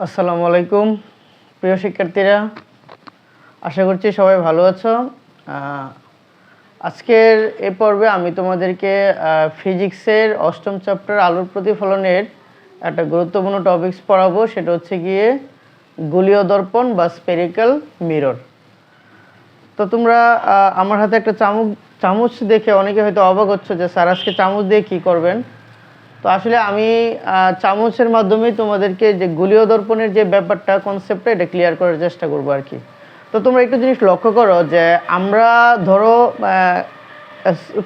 আসসালামু আলাইকুম। প্রিয় শিক্ষার্থীরা, আশা করছি সবাই ভালো আছো। আজকের এ পর্বে আমি তোমাদেরকে ফিজিক্সের অষ্টম চ্যাপ্টার আলোর প্রতিফলনের একটা গুরুত্বপূর্ণ টপিকস পড়াবো। সেটা হচ্ছে গিয়ে গোলীয় দর্পণ বা স্পেরিক্যাল মিরর। তো তোমরা আমার হাতে একটা চামচ চামচ দেখে অনেকে হয়তো অবাক হচ্ছে যে, স্যার, আজকে চামচ দিয়ে কী করবেন? তো আসলে আমি চামচের মাধ্যমেই তোমাদেরকে যে গুলীয় দর্পণের যে ব্যাপারটা কনসেপ্টটা এটা ক্লিয়ার করার চেষ্টা করব আর কি। তো তোমরা একটু জিনিস লক্ষ্য করো যে, আমরা ধরো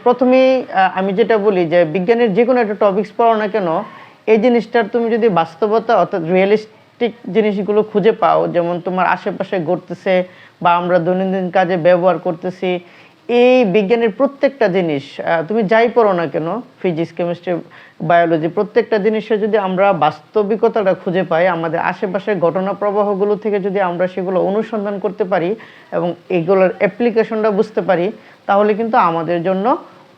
প্রথমেই আমি যেটা বলি যে, বিজ্ঞানের যে কোনো একটা টপিকস পড়ো না কেন, এই জিনিসটার তুমি যদি বাস্তবতা অর্থাৎ রিয়েলিস্টিক জিনিসগুলো খুঁজে পাও, যেমন তোমার আশেপাশে ঘটতেছে বা আমরা দৈনন্দিন কাজে ব্যবহার করতেছি এই বিজ্ঞানের প্রত্যেকটা জিনিস তুমি যাই পড়ো না কেন ফিজিক্স কেমিস্ট্রি বায়োলজি প্রত্যেকটা জিনিসে যদি আমরা বাস্তবিকতাটা খুঁজে পাই, আমাদের আশেপাশের ঘটনা প্রবাহগুলো থেকে যদি আমরা সেগুলো অনুসন্ধান করতে পারি এবং এগুলোর অ্যাপ্লিকেশনটা বুঝতে পারি, তাহলে কিন্তু আমাদের জন্য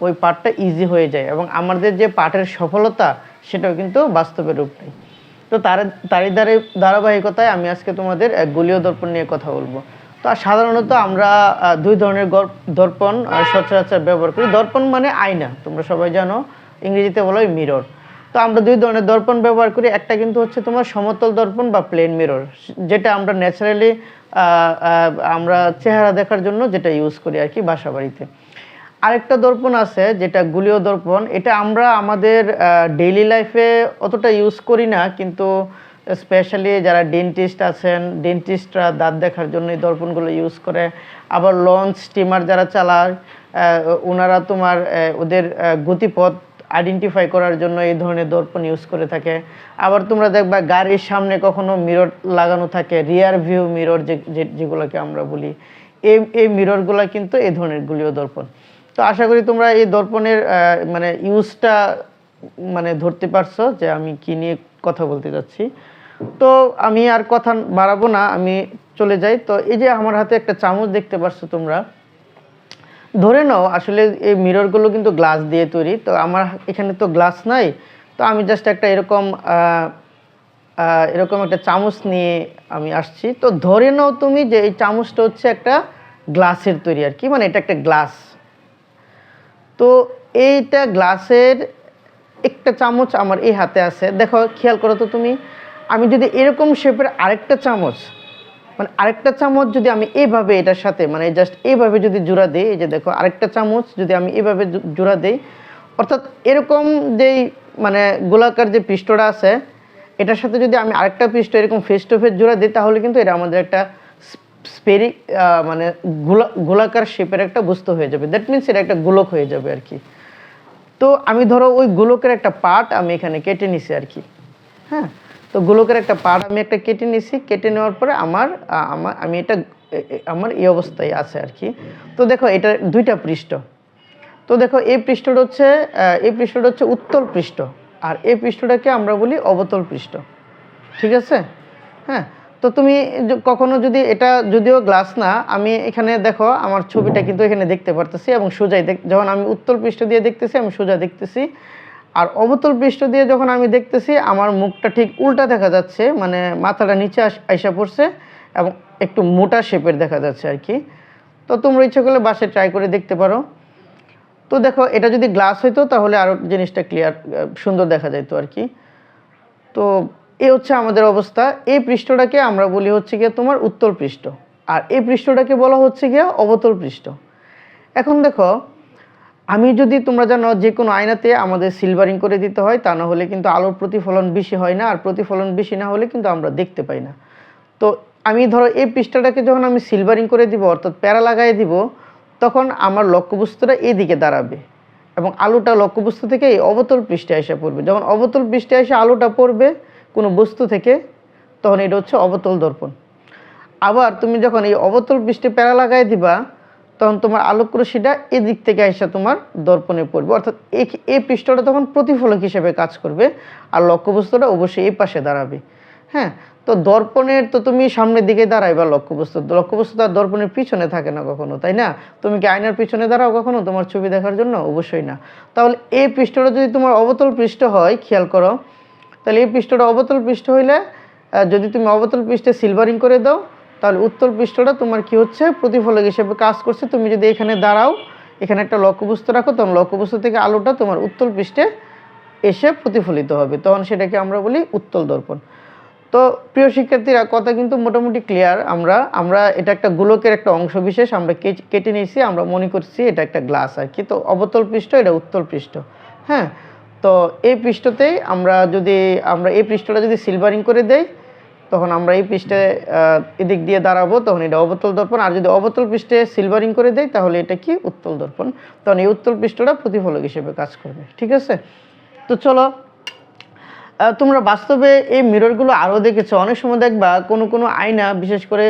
ওই পাঠটা ইজি হয়ে যায় এবং আমাদের যে পাঠের সফলতা সেটাও কিন্তু বাস্তবে রূপ নেয়। তো তার, তারই ধারাবাহিকতায় আমি আজকে তোমাদের এক দর্পণ নিয়ে কথা বলব। তো সাধারণত আমরা দুই ধরনের দর্পণ সচরাচর ব্যবহার করি। দর্পণ মানে আয়না, তোমরা সবাই জানো, ইংরেজিতে বলা হয় মিরর তো আমরা দুই ধরনের দর্পণ ব্যবহার করি। একটা কিন্তু হচ্ছে তোমার সমতল দর্পণ বা প্লেন মিরর যেটা আমরা ন্যাচারালি আমরা চেহারা দেখার জন্য যেটা ইউজ করি আর কি বাসা বাড়িতে আরেকটা দর্পণ আছে, যেটা গুলীয় দর্পণ। এটা আমরা আমাদের ডেইলি লাইফে অতটা ইউজ করি না, কিন্তু স্পেশালি যারা ডেন্টিস্ট আছেন ডেন্টিস্টরা দাঁত দেখার জন্য এই দর্পণগুলো ইউজ করে। আবার লঞ্চ স্টিমার যারা চালায় ওনারা তোমার ওদের গতিপথ আইডেন্টিফাই করার জন্য এই ধরনের দর্পণ ইউজ করে থাকে। আবার তোমরা দেখবা গাড়ির সামনে কখনো মিরর লাগানো থাকে রিয়ার ভিউ মিরর যেগুলোকে আমরা বলি। এই এই মিররগুলো কিন্তু এই ধরনের গুলিও দর্পণ। তো আশা করি তোমরা এই দর্পণের মানে ইউজটা মানে ধরতে পারছ যে আমি কি নিয়ে কথা বলতে যাচ্ছি। তো আমি আর কথা বাড়াবো না, আমি চলে যাই। তো এই যে আমার হাতে একটা চামচ দেখতে পারছ তোমরা, ধরে নাও আসলে এই মিররগুলো কিন্তু গ্লাস দিয়ে তৈরি। তো আমার এখানে তো গ্লাস নাই, তো আমি জাস্ট একটা এরকম এরকম একটা চামচ নিয়ে আমি আসছি। তো ধরে নাও তুমি যে এই চামচটা হচ্ছে একটা গ্লাসের তৈরি আর কি মানে এটা একটা গ্লাস তো এইটা গ্লাসের একটা চামচ আমার এই হাতে আছে। দেখো, খেয়াল করো তো তুমি আমি যদি এরকম শেপের আরেকটা চামচ মানে আরেকটা চামচ যদি আমি এইভাবে এটার সাথে মানে জাস্ট এইভাবে যদি জোড়া দিই, এই যে দেখো, আরেকটা চামচ যদি আমি এইভাবে জো- জোড়া দিই, অর্থাৎ এরকম যেই মানে গোলাকার যে পৃষ্ঠটা আছে, এটার সাথে যদি আমি আরেকটা পৃষ্ঠ এরকম ফেস টু ফেস জোড়া দিই, তাহলে কিন্তু এটা আমাদের একটা স্পেরি মানে গোলা, গোলাকার শেপের একটা বস্তু হয়ে যাবে। দ্যাট মিনস এটা একটা গোলক হয়ে যাবে আর কি। তো আমি ধরো ওই গোলকের একটা পার্ট আমি এখানে কেটে নিছি আর কি। হ্যাঁ? তো গোলকের একটা পার্ট আমি একটা কেটে নিয়েছি কেটে নেওয়ার পরে আমার আমার আমি এটা আমার এই অবস্থায় আছে আর কি তো দেখো, এটা দুইটা পৃষ্ঠ। তো দেখো, এই পৃষ্ঠটা হচ্ছে এই পৃষ্ঠটা হচ্ছে উত্তল পৃষ্ঠ। আর এই পৃষ্ঠটাকে আমরা বলি অবতল পৃষ্ঠ। ঠিক আছে? হ্যাঁ? তো তুমি কখনো যদি এটা যদিও গ্লাস না, আমি এখানে দেখো, আমার ছবিটা কিন্তু এখানে দেখতে পারতেছি এবং সোজাই দেখ, যখন আমি উত্তল পৃষ্ঠ দিয়ে দেখতেছি, আমি সোজা দেখতেছি। আর অবতল পৃষ্ঠ দিয়ে যখন আমি দেখতেছি, আমার মুখটা ঠিক উল্টা দেখা যাচ্ছে মানে মাথাটা নিচে আস- আইসা পড়ছে এবং একটু মোটা শেপের দেখা যাচ্ছে আর কি। তো তোমরা ইচ্ছে করলে বাসে ট্রাই করে দেখতে পারো। তো দেখো, এটা যদি গ্লাস হইতো, তাহলে আরও জিনিসটা ক্লিয়ার সুন্দর দেখা যেত আর কি। তো এ হচ্ছে আমাদের অবস্থা। এই পৃষ্ঠটাকে আমরা বলি হচ্ছে গিয়ে তোমার উত্তল পৃষ্ঠ। আর এই পৃষ্ঠটাকে বলা হচ্ছে গিয়ে অবতল পৃষ্ঠ। এখন দেখো আমি যদি তোমরা জানো যে কোনো আয়নাতে আমাদের সিলভারিং করে দিতে হয়, তা না হলে কিন্তু আলোর প্রতিফলন বেশি হয় না, আর প্রতিফলন বেশি না হলে কিন্তু আমরা দেখতে পাই না। তো আমি ধরো এই পৃষ্ঠাটাকে যখন আমি সিলভারিং করে দিব, অর্থাৎ প্যারা লাগাই দিব, তখন আমার লক্ষ্যবস্তুটা এদিকে দাঁড়াবে এবং আলোটা লক্ষ্যবস্তু থেকে এই অবতল পৃষ্ঠে এসে পড়বে। যখন অবতল পৃষ্ঠে এসে আলোটা পড়বে কোনো বস্তু থেকে, তখন এটা হচ্ছে অবতল দর্পণ। আবার তুমি যখন এই অবতল পৃষ্ঠে প্যারা লাগাই দিবা তখন তোমার আলোক রশ্মিটা এদিক থেকে এসে তোমার দর্পণে পড়বে। অর্থাৎ এই পৃষ্ঠটা তখন প্রতিফলক হিসেবে কাজ করবে আর লক্ষ্যবস্তুটা অবশ্যই এই পাশে দাঁড়াবে। হ্যাঁ? তো দর্পণের তো তুমি সামনের দিকে দাঁড়াইবা লক্ষ্যবস্তু। লক্ষ্যবস্তু তার দর্পণের পিছনে থাকে না কখনো, তাই না? তুমি কি আয়নার পিছনে দাঁড়াও কখনো তোমার ছবি দেখার জন্য? অবশ্যই না। তাহলে এই পৃষ্ঠটা যদি তোমার অবতল পৃষ্ঠ হয়, খেয়াল করো, তাহলে এই পৃষ্ঠটা অবতল পৃষ্ঠ হইলে যদি তুমি অবতল পৃষ্ঠে সিলভারিং করে দাও তাহলে উত্তল পৃষ্ঠটা তোমার কি হচ্ছে? প্রতিফলক হিসেবে কাজ করছে। তুমি যদি এখানে দাঁড়াও, এখানে একটা লক্ষ্যবস্তু রাখো, তখন লক্ষ্যবস্তু থেকে আলোটা তোমার উত্তল পৃষ্ঠে এসে প্রতিফলিত হবে। তখন সেটাকে আমরা বলি উত্তল দর্পণ। তো প্রিয় শিক্ষার্থীরা, কথা কিন্তু মোটামুটি ক্লিয়ার আমরা আমরা এটা একটা গোলকের একটা অংশ বিশেষ, আমরা কেটে নিয়েছি, আমরা মনে করছি এটা একটা গ্লাস আর কি। তো অবতল পৃষ্ঠ, এটা উত্তল পৃষ্ঠ। হ্যাঁ? তো এই পৃষ্ঠতেই আমরা যদি, আমরা এই পৃষ্ঠটা যদি সিলভারিং করে দেই তখন আমরা এই পৃষ্ঠে এদিক দিয়ে দাঁড়াবো, তখন এটা অবতল দর্পণ। আর যদি অবতল পৃষ্ঠে সিলভারিং করে দেয় তাহলে এটা কি? উত্তল দর্পণ। তখন এই উত্তল পৃষ্ঠটা প্রতিফলক হিসেবে কাজ করবে। ঠিক আছে? তো চলো তোমরা বাস্তবে এই মিররগুলো আরও দেখেছ। অনেক সময় দেখবা কোনো কোনো আয়না, বিশেষ করে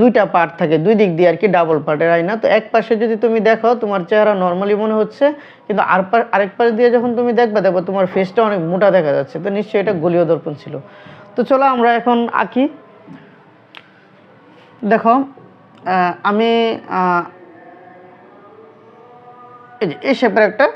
দুইটা পার্ট থাকে, দুই দিক দিয়ে আর কি ডাবল পার্টের আয়না। তো এক পাশে যদি তুমি দেখো, তোমার চেহারা নর্মালি মনে হচ্ছে, কিন্তু আর আরেক পাশ দিয়ে যখন তুমি দেখবা দেখো তোমার ফেসটা অনেক মোটা দেখা যাচ্ছে। তো নিশ্চয়ই এটা গলীয় দর্পণ ছিল। তো চলো আমরা এখন আঁকি। দেখো আমি এই যে এই শেপের একটা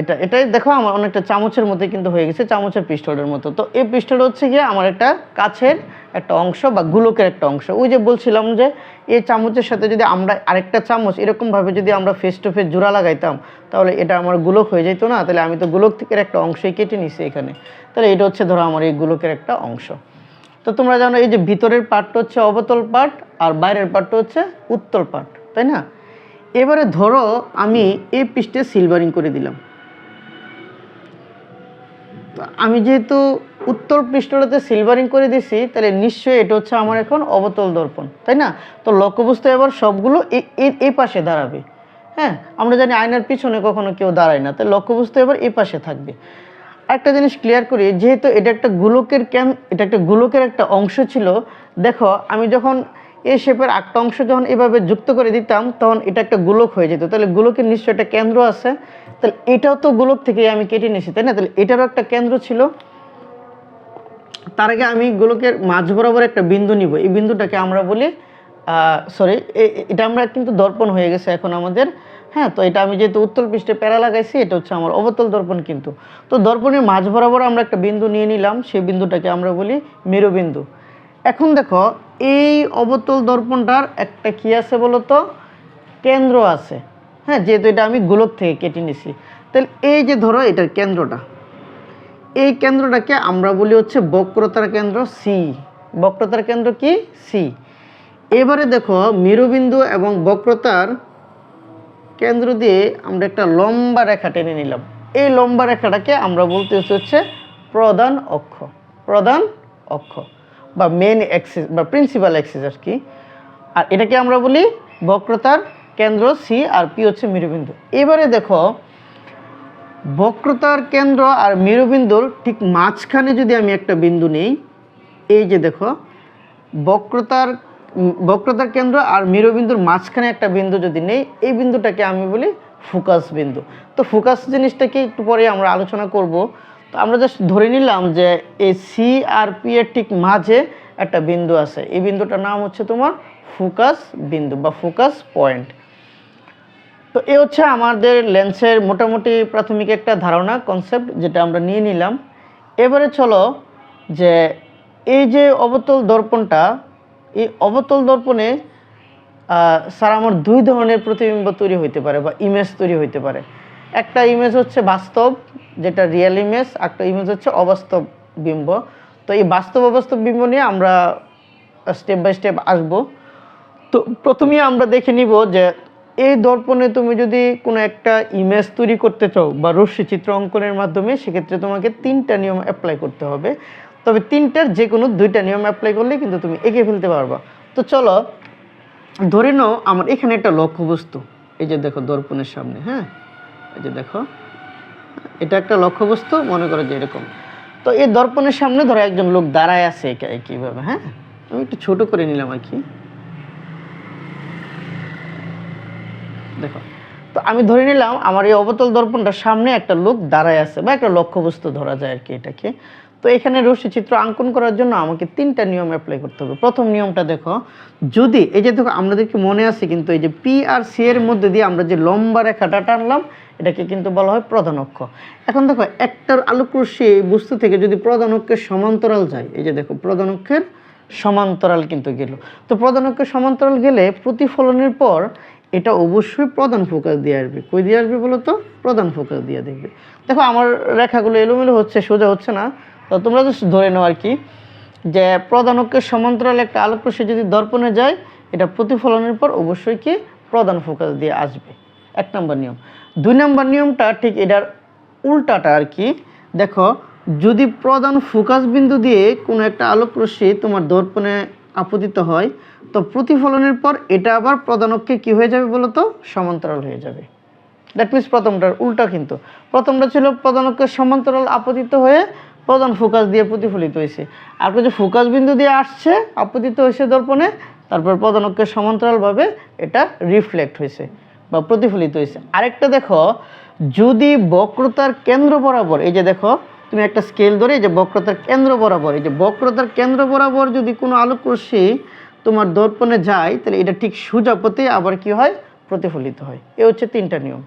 এটা, এটাই দেখো, আমার অনেকটা চামচের মতো কিন্তু হয়ে গেছে, চামচের পিস্টলের মতো। তো এই পিস্টল হচ্ছে গিয়ে আমার একটা কাছের একটা অংশ বা গুলোকের একটা অংশ। ওই যে বলছিলাম যে, এই চামচের সাথে যদি আমরা আরেকটা চামচ, এরকমভাবে যদি আমরা ফেস টু ফেস জোড়া লাগাইতাম, তাহলে এটা আমার গোলক হয়ে যেত না। তাহলে আমি তো গোলক থেকে একটা অংশই কেটে নিছি এখানে। তাহলে এটা হচ্ছে ধরো আমার এই গোলকের একটা অংশ। তো তোমরা জানো, এই যে ভিতরের পার্টটা হচ্ছে অবতল পার্ট আর বাইরের পার্টটা হচ্ছে উত্তল পার্ট তাই না? এবারে ধরো আমি এই পৃষ্ঠে সিলভারিং করে দিলাম। আমি যেহেতু উত্তর পৃষ্ঠটাতে সিলভারিং করে দিছি, তাহলে নিশ্চয়ই এটা হচ্ছে আমার এখন অবতল দর্পণ, তাই না? তো লক্ষ্যবস্তু এবার সবগুলো এই পাশে দাঁড়াবে। হ্যাঁ আমরা জানি আয়নার পিছনে কখনো কেউ দাঁড়ায় না তাই লক্ষ্যবস্তু এবার এই পাশে থাকবে। একটা জিনিস ক্লিয়ার করি, যেহেতু এটা একটা গোলকের ক্যান এটা একটা গোলকের একটা অংশ ছিল, দেখো আমি যখন এই শেপের একটা অংশ যখন এভাবে যুক্ত করে দিতাম, তখন এটা একটা গোলক হয়ে যেত। তাহলে গোলকের নিশ্চয় একটা কেন্দ্র আছে। তাহলে এটাও তো গোলক থেকে আমি কেটে নিয়েছি, তাই না? তাহলে এটারও একটা কেন্দ্র ছিল। তার আগে আমি গোলকের মাঝ বরাবর একটা বিন্দু নিব। এই বিন্দুটাকে আমরা বলি সরি এটা আমরা কিন্তু দর্পণ হয়ে গেছে এখন আমাদের। হ্যাঁ তো এটা আমি যেহেতু উত্তল পৃষ্ঠে প্যারা লাগাইছি, এটা হচ্ছে আমার অবতল দর্পণ কিন্তু। তো দর্পণের মাঝ বরাবর আমরা একটা বিন্দু নিয়ে নিলাম, সেই বিন্দুটাকে আমরা বলি মেরুবিন্দু। এখন দেখো এই অবতল দর্পণটার একটা কি আছে বলো তো কেন্দ্র আছে। হ্যাঁ যেহেতু এটা আমি গোলক থেকে কেটে নিছি। তাহলে এই যে ধরো, এটার কেন্দ্রটা। এই কেন্দ্রটাকে আমরা বলি হচ্ছে বক্রতার কেন্দ্র সি বক্রতার কেন্দ্র কি? সি এবারে দেখো, মেরুবিন্দু এবং বক্রতার কেন্দ্র দিয়ে আমরা একটা লম্বা রেখা টেনে নিলাম। এই লম্বা রেখাটাকে আমরা বলতে হচ্ছে প্রধান অক্ষ। প্রধান অক্ষ। বা মেন অ্যাক্সিস বা প্রিন্সিপাল অ্যাক্সিস আর কি। আর এটাকে আমরা বলি বক্রতার কেন্দ্র সি আর পি হচ্ছে মেরুবিন্দু। এবারে দেখো, বক্রতার কেন্দ্র আর মেরুবিন্দুর ঠিক মাঝখানে যদি আমি একটা বিন্দু নেই, এই যে দেখো, বক্রতার বক্রতার কেন্দ্র আর মেরুবিন্দুর মাঝখানে একটা বিন্দু যদি নেই, এই বিন্দুটাকে আমি বলি ফোকাস বিন্দু। তো ফোকাস জিনিসটাকে একটু পরে আমরা আলোচনা করব। তো আমরা জাস্ট ধরে নিলাম যে এই সি আর পি এর ঠিক মাঝে একটা বিন্দু আছে। এই বিন্দুটার নাম হচ্ছে তোমার ফোকাস বিন্দু বা ফোকাস পয়েন্ট। তো এ হচ্ছে আমাদের লেন্সের মোটামুটি প্রাথমিক একটা ধারণা কনসেপ্ট যেটা আমরা নিয়ে নিলাম। এবারে চলো যে এই যে অবতল দর্পণটা, এই অবতল দর্পণে স্যার আমার দুই ধরনের প্রতিবিম্ব তৈরি হইতে পারে বা ইমেজ তৈরি হইতে পারে। একটা ইমেজ হচ্ছে বাস্তব, যেটা রিয়েল ইমেজ একটা ইমেজ হচ্ছে অবাস্তব বিম্ব। তো এই বাস্তব অবাস্তব বিম্ব নিয়ে আমরা স্টেপ বাই স্টেপ আসব। তো প্রথমেই আমরা দেখে নিব যে এই দর্পণে তুমি যদি কোনো একটা ইমেজ তৈরি করতে চাও বা রশ্মি চিত্র অঙ্কনের মাধ্যমে, সেক্ষেত্রে তোমাকে তিনটা নিয়ম অ্যাপ্লাই করতে হবে। তবে তিনটার যে কোনো দুইটা নিয়ম অ্যাপ্লাই করলে কিন্তু তুমি এঁকে ফেলতে পারবা। তো চলো, ধরে নাও আমার এখানে একটা লক্ষ্যবস্তু। এই যে দেখো দর্পণের সামনে হ্যাঁ? এই যে দেখো, এটা একটা লক্ষ্যবস্তু, মনে করো যে এরকম। তো এই দর্পণের সামনে ধরো একজন লোক দাঁড়ায় আছে কীভাবে হ্যাঁ? আমি একটু ছোট করে নিলাম আর কি। দেখো, তো আমি ধরে নিলাম আমার এই অবতল দর্পণটার সামনে একটা লোক দাঁড়ায় আছে, বা একটা লক্ষ্যবস্তু ধরা যায় আর কি এটাকে। তো এখানে রশ্মি চিত্র অঙ্কন করার জন্য আমাকে তিনটা নিয়ম অ্যাপ্লাই করতে হবে। প্রথম নিয়মটা দেখো, যদি, এই যে দেখো আমাদেরকে মনে আছে, কিন্তু এই যে পি আর সি এর মধ্যে দিয়ে আমরা যে লম্বা রেখাটা টানলাম, এটাকে কিন্তু বলা হয় প্রধান অক্ষ। এখন দেখো একটার আলোক রশ্মি এই বস্তু থেকে যদি প্রধান অক্ষের সমান্তরাল যায়, এই যে দেখো, প্রধান অক্ষের সমান্তরাল কিন্তু গেল। তো প্রধান অক্ষের সমান্তরাল গেলে প্রতিফলনের পর এটা অবশ্যই প্রধান ফোকাস দিয়ে আসবে। কই দিয়ে আসবে বলো তো? প্রধান ফোকাস দিয়ে দেখবে। দেখো, আমার রেখাগুলো এলোমেলো হচ্ছে, সোজা হচ্ছে না। তো তোমরা জাস্ট ধরে নাও আর কি, যে প্রধান অক্ষের সমান্তরাল একটা আলোক রশ্মি যদি দর্পণে যায়, এটা প্রতিফলনের পর অবশ্যই কি প্রধান ফোকাস দিয়ে আসবে। এক নম্বর নিয়ম। দুই নম্বর নিয়মটা ঠিক এটার উল্টাটা আর কি, দেখো, যদি প্রধান ফোকাস বিন্দু দিয়ে কোনো একটা আলোক রশ্মি তোমার দর্পণে আপতিত হয়, তো প্রতিফলনের পর এটা আবার প্রধান অক্ষে কী হয়ে যাবে বলো তো? সমান্তরাল হয়ে যাবে। দ্যাট মিনস প্রথমটার উল্টা কিন্তু। প্রথমটা ছিল প্রধান অক্ষের সমান্তরাল আপতিত হয়ে প্রধান ফোকাস দিয়ে প্রতিফলিত হয়েছে। আর যে ফোকাস বিন্দু দিয়ে আসছে, আপতিত হয়েছে দর্পণে, তারপর প্রধান অক্ষের সমান্তরালভাবে এটা রিফ্লেক্ট হয়েছে বা প্রতিফলিত হয়েছে। আরেকটা দেখো, যদি বক্রতার কেন্দ্র বরাবর, এই যে দেখো, তুমি একটা স্কেল ধরে এই যে বক্রতার কেন্দ্র বরাবর, এই যে বক্রতার কেন্দ্র বরাবর যদি কোনো আলোক রশ্মি তোমার দর্পণে যায়, তাহলে এটা ঠিক সোজা পথে আবার কি হয়? প্রতিফলিত হয়। এ হচ্ছে তিনটা নিয়ম।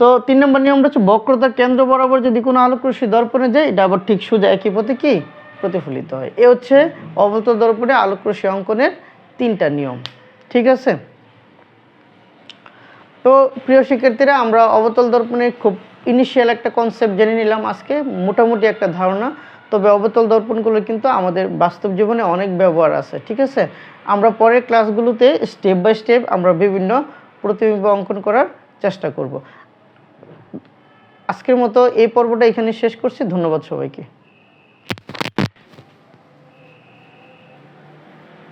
তো তিন নম্বর নিয়মটা হচ্ছে বক্রতার কেন্দ্র বরাবর যদি কোনো আলোক রশ্মি দর্পণে যায়, এটা আবার ঠিক সোজা একই পথে কি? প্রতিফলিত হয়। এ হচ্ছে অবতল দর্পণে আলোক রশ্মি অঙ্কনের তিনটা নিয়ম। ঠিক আছে? তো প্রিয় শিক্ষার্থীরা, আমরা অবতল দর্পণে খুব ইনিশিয়াল একটা কনসেপ্ট জেনে নিলাম আজকে, মোটামুটি একটা ধারণা। তবে অবতল দর্পণগুলো কিন্তু আমাদের বাস্তব জীবনে অনেক ব্যবহার আছে, ঠিক আছে? আমরা পরের ক্লাসগুলোতে স্টেপ বাই স্টেপ আমরা বিভিন্ন প্রতিবিম্ব অঙ্কন করার চেষ্টা করব। আজকের মতো এই পর্বটা এখানে শেষ করছি। ধন্যবাদ সবাইকে।